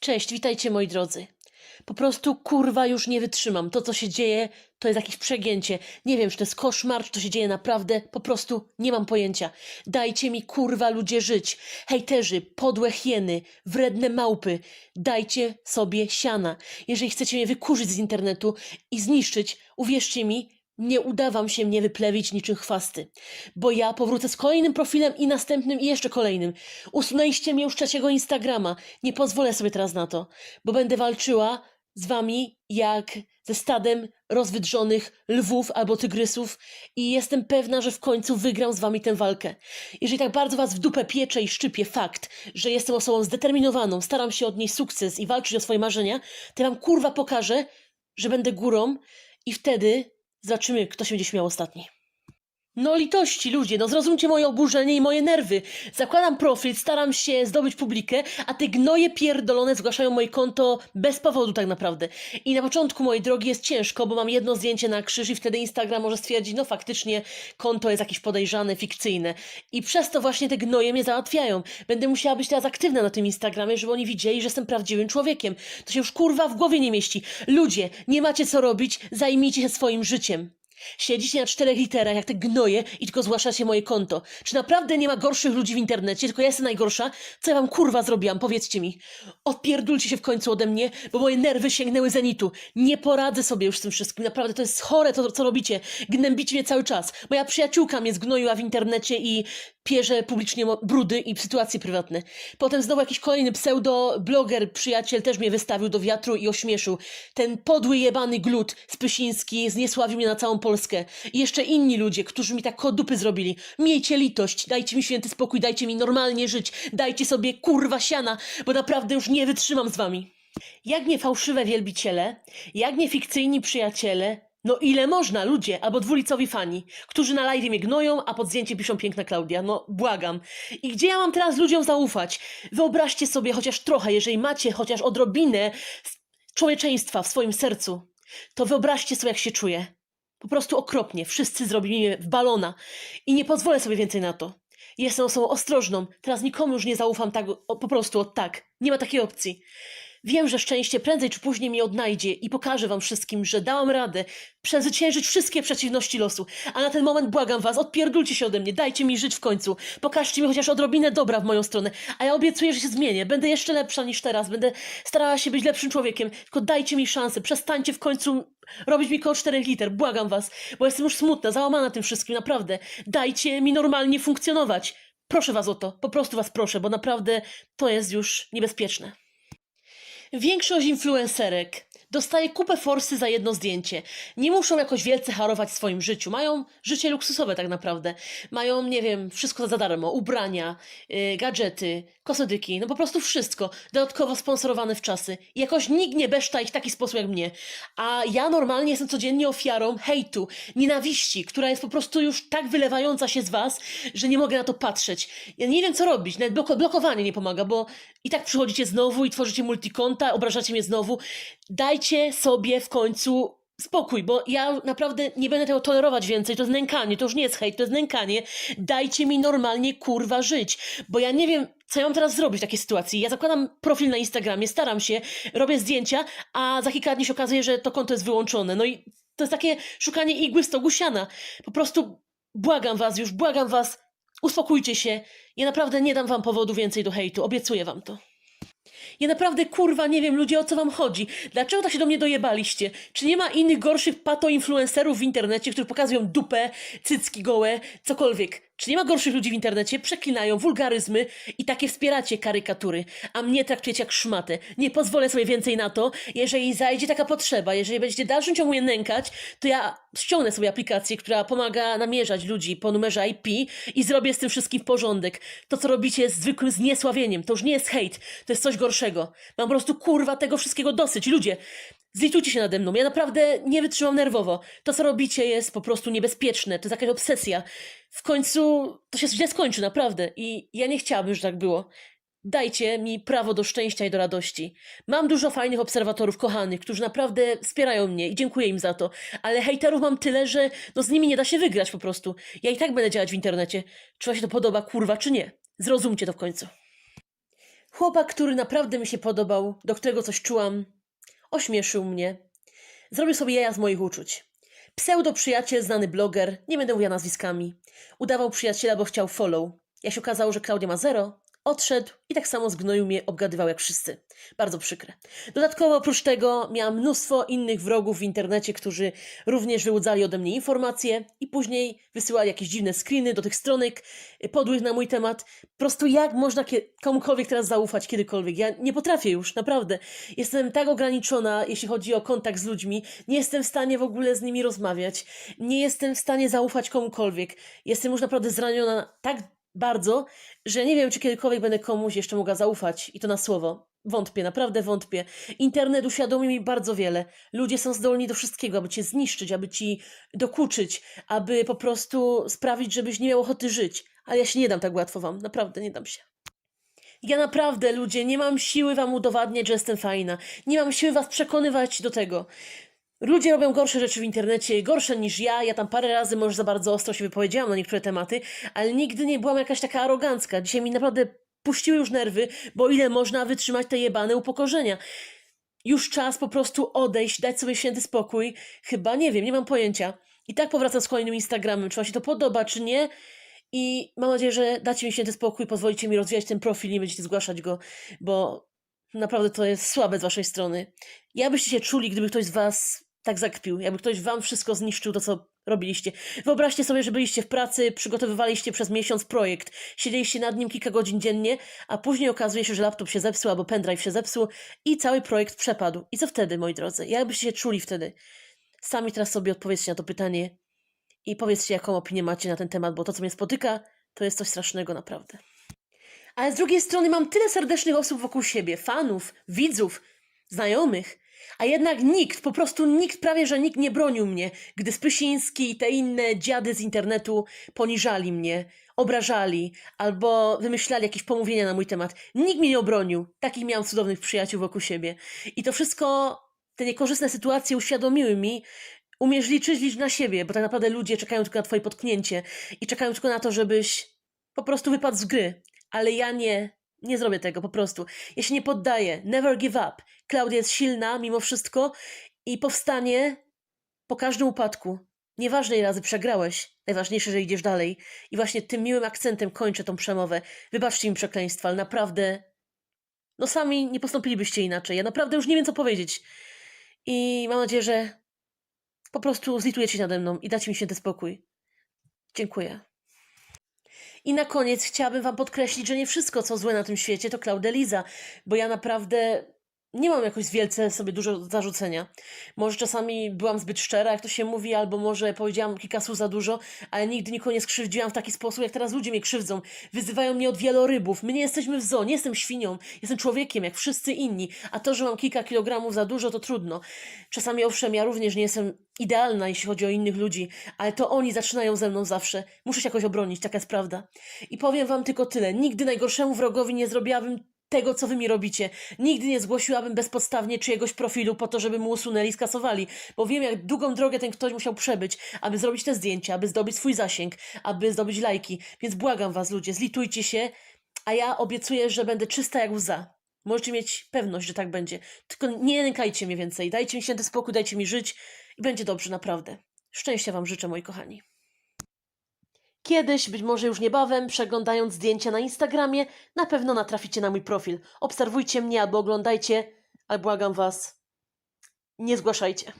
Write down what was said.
Cześć, witajcie moi drodzy. Po prostu kurwa już nie wytrzymam. To, co się dzieje, to jest jakieś przegięcie. Nie wiem, czy to jest koszmar, czy to się dzieje naprawdę. Po prostu nie mam pojęcia. Dajcie mi kurwa ludzie żyć. Hejterzy, podłe hieny, wredne małpy. Dajcie sobie siana. Jeżeli chcecie mnie wykurzyć z internetu i zniszczyć, uwierzcie mi, nie uda wam się mnie wyplewić niczym chwasty. Bo ja powrócę z kolejnym profilem i następnym i jeszcze kolejnym. Usunęliście mnie już trzeciego Instagrama. Nie pozwolę sobie teraz na to, bo będę walczyła z wami jak ze stadem rozwydrzonych lwów albo tygrysów i jestem pewna, że w końcu wygram z wami tę walkę. Jeżeli tak bardzo was w dupę piecze i szczypie fakt, że jestem osobą zdeterminowaną, staram się odnieść sukces i walczyć o swoje marzenia, to wam kurwa pokażę, że będę górą i wtedy zobaczymy, kto się będzie śmiał ostatni. No litości, ludzie, no zrozumcie moje oburzenie i moje nerwy. Zakładam profil, staram się zdobyć publikę, a te gnoje pierdolone zgłaszają moje konto bez powodu tak naprawdę. I na początku, moi drogi, jest ciężko, bo mam jedno zdjęcie na krzyż i wtedy Instagram może stwierdzić, no faktycznie konto jest jakieś podejrzane, fikcyjne. I przez to właśnie te gnoje mnie załatwiają. Będę musiała być teraz aktywna na tym Instagramie, żeby oni widzieli, że jestem prawdziwym człowiekiem. To się już kurwa w głowie nie mieści. Ludzie, nie macie co robić, zajmijcie się swoim życiem. Siedzicie na czterech literach, jak te gnoje i tylko zgłaszacie moje konto. Czy naprawdę nie ma gorszych ludzi w internecie, tylko ja jestem najgorsza? Co ja wam kurwa zrobiłam? Powiedzcie mi. Odpierdulcie się w końcu ode mnie, bo moje nerwy sięgnęły zenitu. Nie poradzę sobie już z tym wszystkim. Naprawdę to jest chore to, co robicie. Gnębicie mnie cały czas. Moja przyjaciółka mnie zgnoiła w internecie i pierze publicznie brudy i sytuacje prywatne. Potem znowu jakiś kolejny pseudo-bloger, przyjaciel też mnie wystawił do wiatru i ośmieszył. Ten podły jebany glut Spysiński zniesławił mnie na całą Polskę. I jeszcze inni ludzie, którzy mi tak kodupy zrobili. Miejcie litość, dajcie mi święty spokój, dajcie mi normalnie żyć, dajcie sobie kurwa siana, bo naprawdę już nie wytrzymam z wami. Jak nie fałszywe wielbiciele, jak nie fikcyjni przyjaciele, no ile można, ludzie, albo dwulicowi fani, którzy na live mnie gnoją, a pod zdjęciem piszą piękna Klaudia. No, błagam. I gdzie ja mam teraz ludziom zaufać? Wyobraźcie sobie chociaż trochę, jeżeli macie chociaż odrobinę człowieczeństwa w swoim sercu, to wyobraźcie sobie, jak się czuję. Po prostu okropnie. Wszyscy zrobili mnie w balona. I nie pozwolę sobie więcej na to. Jestem osobą ostrożną. Teraz nikomu już nie zaufam tak, po prostu od tak. Nie ma takiej opcji. Wiem, że szczęście prędzej czy później mnie odnajdzie i pokażę wam wszystkim, że dałam radę przezwyciężyć wszystkie przeciwności losu. A na ten moment błagam was, odpierdulcie się ode mnie, dajcie mi żyć w końcu. Pokażcie mi chociaż odrobinę dobra w moją stronę. A ja obiecuję, że się zmienię. Będę jeszcze lepsza niż teraz. Będę starała się być lepszym człowiekiem. Tylko dajcie mi szansę. Przestańcie w końcu robić mi koło 4 liter. Błagam was, bo jestem już smutna, załamana tym wszystkim, naprawdę. Dajcie mi normalnie funkcjonować. Proszę was o to. Po prostu was proszę, bo naprawdę to jest już niebezpieczne. Większość influencerek dostaje kupę forsy za jedno zdjęcie. Nie muszą jakoś wielce harować w swoim życiu. Mają życie luksusowe tak naprawdę. Mają, nie wiem, wszystko za darmo. Ubrania, yy, gadżety, kosmetyki, no po prostu wszystko. Dodatkowo sponsorowane w czasy. I jakoś nikt nie beszta ich w taki sposób jak mnie. A ja normalnie jestem codziennie ofiarą hejtu, nienawiści, która jest po prostu już tak wylewająca się z was, że nie mogę na to patrzeć. Ja nie wiem co robić. Nawet bloko- blokowanie nie pomaga, bo i tak przychodzicie znowu i tworzycie multikonta, obrażacie mnie znowu. Dajcie sobie w końcu spokój, bo ja naprawdę nie będę tego tolerować więcej. To jest nękanie, to już nie jest hejt, to jest nękanie. Dajcie mi normalnie kurwa żyć, bo ja nie wiem, co ja mam teraz zrobić w takiej sytuacji. Ja zakładam profil na Instagramie, staram się, robię zdjęcia, a za kilka dni się okazuje, że to konto jest wyłączone. No i to jest takie szukanie igły stogu siana. Po prostu błagam was już, błagam was, uspokójcie się. Ja naprawdę nie dam wam powodu więcej do hejtu, obiecuję wam to. Ja naprawdę kurwa nie wiem ludzie o co wam chodzi. Dlaczego tak się do mnie dojebaliście? Czy nie ma innych gorszych pato-influencerów w internecie, którzy pokazują dupę, cycki gołe, cokolwiek? Czy nie ma gorszych ludzi w internecie? Przeklinają wulgaryzmy i takie wspieracie karykatury, a mnie traktujecie jak szmatę. Nie pozwolę sobie więcej na to. Jeżeli zajdzie taka potrzeba, jeżeli będziecie w dalszym ciągu mnie nękać, to ja ściągnę sobie aplikację, która pomaga namierzać ludzi po numerze IP i zrobię z tym wszystkim porządek. To, co robicie jest zwykłym zniesławieniem. To już nie jest hejt, to jest coś gorszego. Mam po prostu kurwa tego wszystkiego dosyć. Ludzie, Zlitujcie się nade mną. Ja naprawdę nie wytrzymam nerwowo. To, co robicie, jest po prostu niebezpieczne. To jest jakaś obsesja. W końcu to się źle skończy, naprawdę. I ja nie chciałabym, że tak było. Dajcie mi prawo do szczęścia i do radości. Mam dużo fajnych obserwatorów, kochanych, którzy naprawdę wspierają mnie i dziękuję im za to. Ale hejterów mam tyle, że no z nimi nie da się wygrać po prostu. Ja i tak będę działać w internecie. Czy wam się to podoba, kurwa, czy nie? Zrozumcie to w końcu. Chłopak, który naprawdę mi się podobał, do którego coś czułam, ośmieszył mnie. Zrobił sobie jaja z moich uczuć. Pseudo przyjaciel, znany bloger, nie będę mówiła nazwiskami. Udawał przyjaciela, bo chciał follow. Jak się okazało, że Klaudia ma zero, odszedł i tak samo zgnoił mnie, obgadywał jak wszyscy. Bardzo przykre. Dodatkowo oprócz tego miałam mnóstwo innych wrogów w internecie, którzy również wyłudzali ode mnie informacje i później wysyłali jakieś dziwne screeny do tych stronek y, podłych na mój temat. Po prostu jak można komukolwiek teraz zaufać, kiedykolwiek? Ja nie potrafię już, naprawdę. Jestem tak ograniczona, jeśli chodzi o kontakt z ludźmi. Nie jestem w stanie w ogóle z nimi rozmawiać. Nie jestem w stanie zaufać komukolwiek. Jestem już naprawdę zraniona tak bardzo, że nie wiem, czy kiedykolwiek będę komuś jeszcze mogła zaufać i to na słowo. Wątpię, naprawdę wątpię. Internet uświadomi mi bardzo wiele. Ludzie są zdolni do wszystkiego, aby cię zniszczyć, aby ci dokuczyć, aby po prostu sprawić, żebyś nie miał ochoty żyć. Ale ja się nie dam tak łatwo wam, naprawdę nie dam się. Ja naprawdę, ludzie, nie mam siły wam udowadniać, że jestem fajna. Nie mam siły was przekonywać do tego. Ludzie robią gorsze rzeczy w internecie, gorsze niż ja. Ja tam parę razy może za bardzo ostro się wypowiedziałam na niektóre tematy, ale nigdy nie byłam jakaś taka arogancka. Dzisiaj mi naprawdę puściły już nerwy, bo ile można wytrzymać te jebane upokorzenia. Już czas po prostu odejść, dać sobie święty spokój. Chyba nie wiem, nie mam pojęcia. I tak powracam z kolejnym Instagramem, czy wam się to podoba, czy nie. I mam nadzieję, że dacie mi święty spokój, pozwolicie mi rozwijać ten profil, nie będziecie zgłaszać go, bo naprawdę to jest słabe z waszej strony. Jak byście się czuli, gdyby ktoś z was tak zakpił, jakby ktoś wam wszystko zniszczył, to co robiliście. Wyobraźcie sobie, że byliście w pracy, przygotowywaliście przez miesiąc projekt, siedzieliście nad nim kilka godzin dziennie, a później okazuje się, że laptop się zepsuł albo pendrive się zepsuł i cały projekt przepadł. I co wtedy, moi drodzy? Jak byście się czuli wtedy? Sami teraz sobie odpowiedzcie na to pytanie i powiedzcie, jaką opinię macie na ten temat, bo to, co mnie spotyka, to jest coś strasznego naprawdę. Ale z drugiej strony mam tyle serdecznych osób wokół siebie, fanów, widzów, znajomych, a jednak nikt, po prostu nikt, prawie że nikt nie bronił mnie, gdy Spysiński i te inne dziady z internetu poniżali mnie, obrażali albo wymyślali jakieś pomówienia na mój temat. Nikt mnie nie obronił. Takich miałam cudownych przyjaciół wokół siebie. I to wszystko, te niekorzystne sytuacje uświadomiły mi, umiesz liczyć, licz na siebie, bo tak naprawdę ludzie czekają tylko na twoje potknięcie i czekają tylko na to, żebyś po prostu wypadł z gry. Ale ja nie, nie zrobię tego po prostu. Ja się nie poddaję. Never give up. Klaudia jest silna mimo wszystko i powstanie po każdym upadku. Nieważne ile razy przegrałeś, najważniejsze, że idziesz dalej. I właśnie tym miłym akcentem kończę tą przemowę. Wybaczcie mi przekleństwa, ale naprawdę. No sami nie postąpilibyście inaczej. Ja naprawdę już nie wiem, co powiedzieć. I mam nadzieję, że po prostu zlitujecie się nade mną i dacie mi święty spokój. Dziękuję. I na koniec chciałabym Wam podkreślić, że nie wszystko, co złe na tym świecie, to Claudeliza, bo ja naprawdę nie mam jakoś wielce sobie dużo zarzucenia. Może czasami byłam zbyt szczera, jak to się mówi, albo może powiedziałam kilka słów za dużo, ale nigdy nikogo nie skrzywdziłam w taki sposób, jak teraz ludzie mnie krzywdzą. Wyzywają mnie od wielorybów. My nie jesteśmy w zoo, nie jestem świnią, jestem człowiekiem, jak wszyscy inni. A to, że mam kilka kilogramów za dużo, to trudno. Czasami owszem, ja również nie jestem idealna, jeśli chodzi o innych ludzi, ale to oni zaczynają ze mną zawsze. Muszę się jakoś obronić, taka jest prawda. I powiem wam tylko tyle. Nigdy najgorszemu wrogowi nie zrobiłabym tego, co wy mi robicie. Nigdy nie zgłosiłabym bezpodstawnie czyjegoś profilu po to, żeby mu usunęli, skasowali, bo wiem, jak długą drogę ten ktoś musiał przebyć, aby zrobić te zdjęcia, aby zdobyć swój zasięg, aby zdobyć lajki. Więc błagam was, ludzie, zlitujcie się, a ja obiecuję, że będę czysta jak łza. Możecie mieć pewność, że tak będzie. Tylko nie nękajcie mnie więcej. Dajcie mi święty spokój, dajcie mi żyć i będzie dobrze, naprawdę. Szczęścia wam życzę, moi kochani. Kiedyś, być może już niebawem, przeglądając zdjęcia na Instagramie, na pewno natraficie na mój profil. Obserwujcie mnie albo oglądajcie, ale błagam was, nie zgłaszajcie.